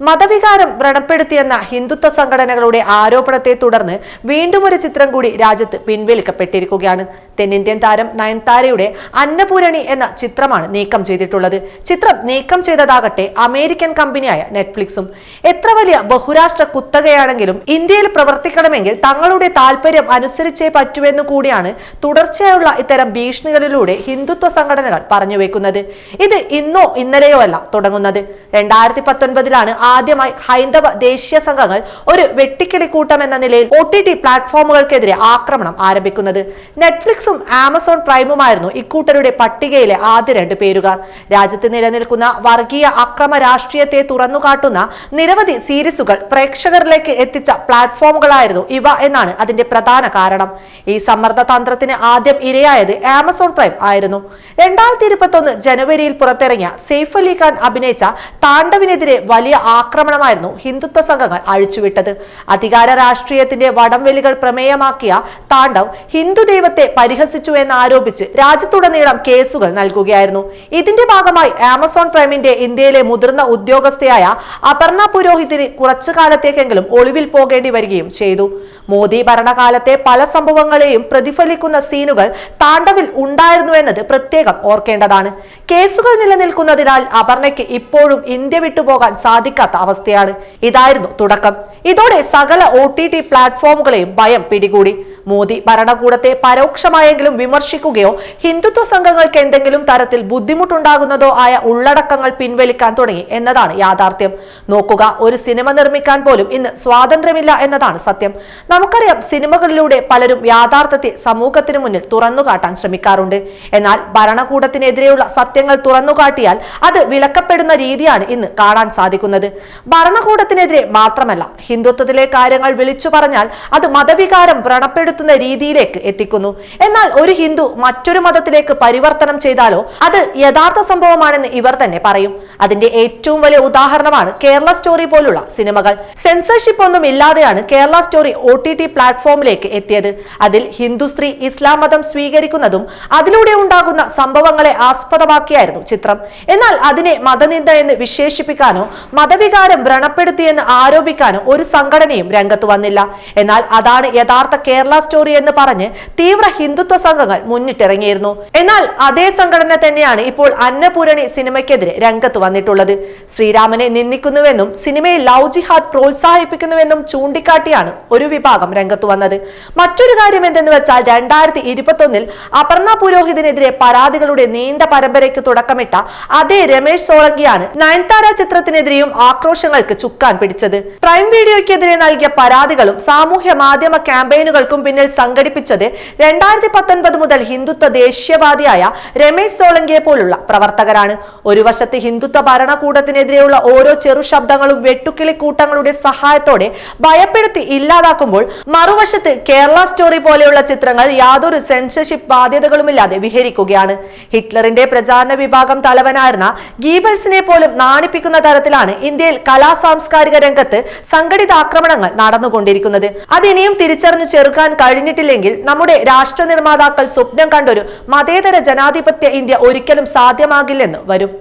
മതവികാരം വ്രണപ്പെടുത്തിയെന്ന ഹിന്ദുത്വ സംഘടനകളുടെ ആരോപണത്തെ തുടർന്ന് വീണ്ടും ഒരു ചിത്രം കൂടി രാജ്യത്ത് പിൻവലിക്കപ്പെട്ടിരിക്കുകയാണ്. തെന്നിന്ത്യൻ താരം നയൻതാരയുടെ അന്നപൂരണി എന്ന ചിത്രമാണ് നീക്കം ചെയ്തിട്ടുള്ളത്. ചിത്രം നീക്കം ചെയ്തതാകട്ടെ അമേരിക്കൻ കമ്പനിയായ നെറ്റ്ഫ്ലിക്സും. എത്ര വലിയ ബഹുരാഷ്ട്ര കുത്തകയാണെങ്കിലും ഇന്ത്യയിൽ പ്രവർത്തിക്കണമെങ്കിൽ തങ്ങളുടെ താല്പര്യം അനുസരിച്ചേ പറ്റുമെന്നു കൂടിയാണ് തുടർച്ചയായുള്ള ഇത്തരം ഭീഷണികളിലൂടെ ഹിന്ദുത്വ സംഘടനകൾ പറഞ്ഞു വെക്കുന്നത്. ഇത് ഇന്നോ ഇന്നലെയോ അല്ല തുടങ്ങുന്നത്. രണ്ടായിരത്തി പത്തൊൻപതിലാണ് ആദ്യമായി ഹൈന്ദവ ദേശീയ സംഘങ്ങൾ ഒരു വെട്ടിക്കിളിക്കൂട്ടം എന്ന നിലയിൽ ഒ ടി ടി പ്ലാറ്റ്ഫോമുകൾക്കെതിരെ ആക്രമണം ആരംഭിക്കുന്നത്. നെറ്റ്ഫ്ലിക്സും ആമസോൺ പ്രൈമുമായിരുന്നു ഇക്കൂട്ടരുടെ പട്ടികയിലെ ആദ്യ രണ്ട് പേരുകാർ. രാജ്യത്ത് നിലനിൽക്കുന്ന വർഗീയ അക്രമ രാഷ്ട്രീയത്തെ തുറന്നുകാട്ടുന്ന നിരവധി സീരീസുകൾ പ്രേക്ഷകരിലേക്ക് എത്തിച്ച പ്ലാറ്റ്ഫോമുകളായിരുന്നു ഇവ എന്നാണ് അതിന്റെ പ്രധാന കാരണം. ഈ സമ്മർദ്ദ തന്ത്രത്തിന് ആദ്യം ഇരയായത് ആമസോൺ പ്രൈം ആയിരുന്നു. രണ്ടായിരത്തി ഇരുപത്തി ഒന്ന് ജനുവരിയിൽ പുറത്തിറങ്ങിയ സെയ്ഫ് അലി ഖാൻ അഭിനയിച്ച താണ്ഡവിനെതിരെ വലിയ ആക്രമണമായിരുന്നു ഹിന്ദുത്വ സംഘങ്ങൾ അഴിച്ചുവിട്ടത്. അധികാര രാഷ്ട്രീയത്തിന്റെ വടംവലികൾ പ്രമേയമാക്കിയ താണ്ഡവ് ഹിന്ദു ദൈവത്തെ പരിഹസിച്ചു എന്ന് ആരോപിച്ച് രാജ്യത്തുടനീളം കേസുകൾ നൽകുകയായിരുന്നു. ഇതിന്റെ ഭാഗമായി ആമസോൺ പ്രൈമിന്റെ ഇന്ത്യയിലെ മുതിർന്ന ഉദ്യോഗസ്ഥയായ അപർണ പുരോഹിതിന് കുറച്ചു കാലത്തേക്കെങ്കിലും ഒളിവിൽ പോകേണ്ടി വരികയും ചെയ്തു. മോദി ഭരണകാലത്തെ പല സംഭവങ്ങളെയും പ്രതിഫലിക്കുന്ന സീനുകൾ താണ്ഡവിൽ ഉണ്ടായിരുന്നു എന്നത് പ്രത്യേകം ഓർക്കേണ്ടതാണ്. കേസുകൾ നിലനിൽക്കുന്നതിനാൽ അപർണയ്ക്ക് ഇപ്പോഴും ഇന്ത്യ വിട്ടുപോകാൻ സാധിക്കാത്ത അവസ്ഥയാണ്. ഇതായിരുന്നു തുടക്കം. ഇതോടെ സകല ഒ ടി ടി പ്ലാറ്റ്ഫോമുകളെയും ഭയം പിടികൂടി. മോദി ഭരണകൂടത്തെ പരോക്ഷമായെങ്കിലും വിമർശിക്കുകയോ ഹിന്ദുത്വ സംഘങ്ങൾക്ക് എന്തെങ്കിലും തരത്തിൽ ബുദ്ധിമുട്ടുണ്ടാകുന്നതോ ആയ ഉള്ളടക്കങ്ങൾ പിൻവലിക്കാൻ തുടങ്ങി എന്നതാണ് യാഥാർത്ഥ്യം. നോക്കുക ഒരു സിനിമ നിർമ്മിക്കാൻ പോലും ഇന്ന് സ്വാതന്ത്ര്യമില്ല എന്നതാണ് സത്യം. നമുക്കറിയാം സിനിമകളിലൂടെ പലരും യാഥാർത്ഥ്യത്തെ സമൂഹത്തിന് മുന്നിൽ തുറന്നുകാട്ടാൻ ശ്രമിക്കാറുണ്ട്. എന്നാൽ ഭരണകൂടത്തിനെതിരെയുള്ള സത്യങ്ങൾ തുറന്നുകാട്ടിയാൽ അത് വിലക്കപ്പെടുന്ന രീതിയാണ് ഇന്ന് കാണാൻ സാധിക്കുന്നത്. ഭരണകൂടത്തിനെതിരെ മാത്രമല്ല ഹിന്ദുത്വത്തിലെ കാര്യങ്ങൾ വിളിച്ചു പറഞ്ഞാൽ അത് മതവികാരം വ്രണപ്പെടുത്തുന്ന രീതിയിലേക്ക് എത്തിക്കുന്നു. എന്നാൽ ഒരു ഹിന്ദു മറ്റൊരു മതത്തിലേക്ക് പരിവർത്തനം ചെയ്താലോ അത് യഥാർത്ഥ സംഭവമാണെന്ന് ഇവർ തന്നെ പറയും. അതിന്റെ ഏറ്റവും വലിയ ഉദാഹരണമാണ് കേരള സ്റ്റോറി പോലുള്ള സിനിമകൾ. സെൻസർഷിപ്പ് ഒന്നും ഇല്ലാതെയാണ് Kerala story O T T പ്ലാറ്റ്ഫോമിലേക്ക് എത്തിയത്. അതിൽ ഹിന്ദു സ്ത്രീ ഇസ്ലാം മതം സ്വീകരിക്കുന്നതും അതിലൂടെ ഉണ്ടാകുന്ന സംഭവങ്ങളെ ആസ്പദമാക്കിയായിരുന്നു ചിത്രം. എന്നാൽ അതിനെ മതനിന്ദ എന്ന് വിശേഷിപ്പിക്കാനോ മതവികാരം വ്രണപ്പെടുത്തിയെന്ന് ആരോപിക്കാനോ ഒരു സംഘടനയും രംഗത്ത് വന്നില്ല. എന്നാൽ അതാണ് യഥാർത്ഥ കേരള സ്റ്റോറി എന്ന് പറഞ്ഞ് തീവ്ര ഹിന്ദുത്വ സംഘങ്ങൾ മുന്നിട്ടിറങ്ങിയിരുന്നു. എന്നാൽ അതേ സംഘടന തന്നെയാണ് ഇപ്പോൾ അന്നപൂരണി സിനിമയ്ക്കെതിരെ രംഗത്ത് വന്നിട്ടുള്ളത്. ശ്രീരാമനെ നിന്ദിക്കുന്നുവെന്നും സിനിമയെ ലവ് ജിഹാദ് പ്രോത്സാഹിപ്പിക്കുന്നുവെന്നും ചൂണ്ടിക്കാട്ടിയാണ് ഒരു വിഭാഗം രംഗത്ത് വന്നത്. മറ്റൊരു കാര്യം എന്തെന്ന് വെച്ചാൽ രണ്ടായിരത്തി ഇരുപത്തൊന്നിൽ അപർണ പുരോഹിതിനെതിരെ പരാതികളുടെ നീണ്ട പരമ്പരയ്ക്ക് തുടക്കമിട്ട അതേ രമേശ് സോളങ്കിയാണ് നയൻതാര ചിത്രത്തിനെതിരെയും ആക്രോശങ്ങൾക്ക് ചുക്കാൻ പിടിച്ചത്. പ്രൈം വീഡിയോയ്ക്കെതിരെ നൽകിയ പരാതികളും സാമൂഹ്യ മാധ്യമ ക്യാമ്പയിനുകൾക്കും പിന്നിൽ സംഘടിപ്പിച്ചത് രണ്ടായിരത്തി പത്തൊൻപത് മുതൽ ഹിന്ദുത്വ ദേശീയവാദിയായ രമേശ് സോളങ്കിയെ പോലുള്ള പ്രവർത്തകരാണ്. ഒരു വശത്ത് ഹിന്ദുത്വ ഭരണകൂടത്തിനെതിരെയുള്ള ഓരോ ചെറു ശബ്ദങ്ങളും വെട്ടുക്കിളി കൂട്ടങ്ങളുടെ സഹായത്തോടെ ഭയപ്പെടുത്തി ഇല്ലാതാക്കുമ്പോൾ മറുവശത്ത് കേരള സ്റ്റോറി പോലെയുള്ള ചിത്രങ്ങൾ യാതൊരു സെൻസർഷിപ്പ് ബാധ്യതകളുമില്ലാതെ വിഹരിക്കുകയാണ്. ഹിറ്റ്ലറിന്റെ പ്രചാരണ വിഭാഗം തലവനായിരുന്ന ഗീബൽസിനെ പോലും നാണിപ്പിക്കുന്ന തരത്തിലാണ് ഇന്ത്യയിൽ കലാ സാംസ്കാരിക രംഗത്ത് സംഘടിത ആക്രമണങ്ങൾ നടന്നുകൊണ്ടിരിക്കുന്നത്. അതിനെയും തിരിച്ചറിഞ്ഞു ചെറുക്കാൻ കഴിഞ്ഞിട്ടില്ലെങ്കിൽ നമ്മുടെ രാഷ്ട്ര നിർമ്മാതാക്കൾ സ്വപ്നം കണ്ടൊരു മതേതര ജനാധിപത്യ ഇന്ത്യ ഒരിക്കലും സാധ്യമാകില്ലെന്ന് വരും.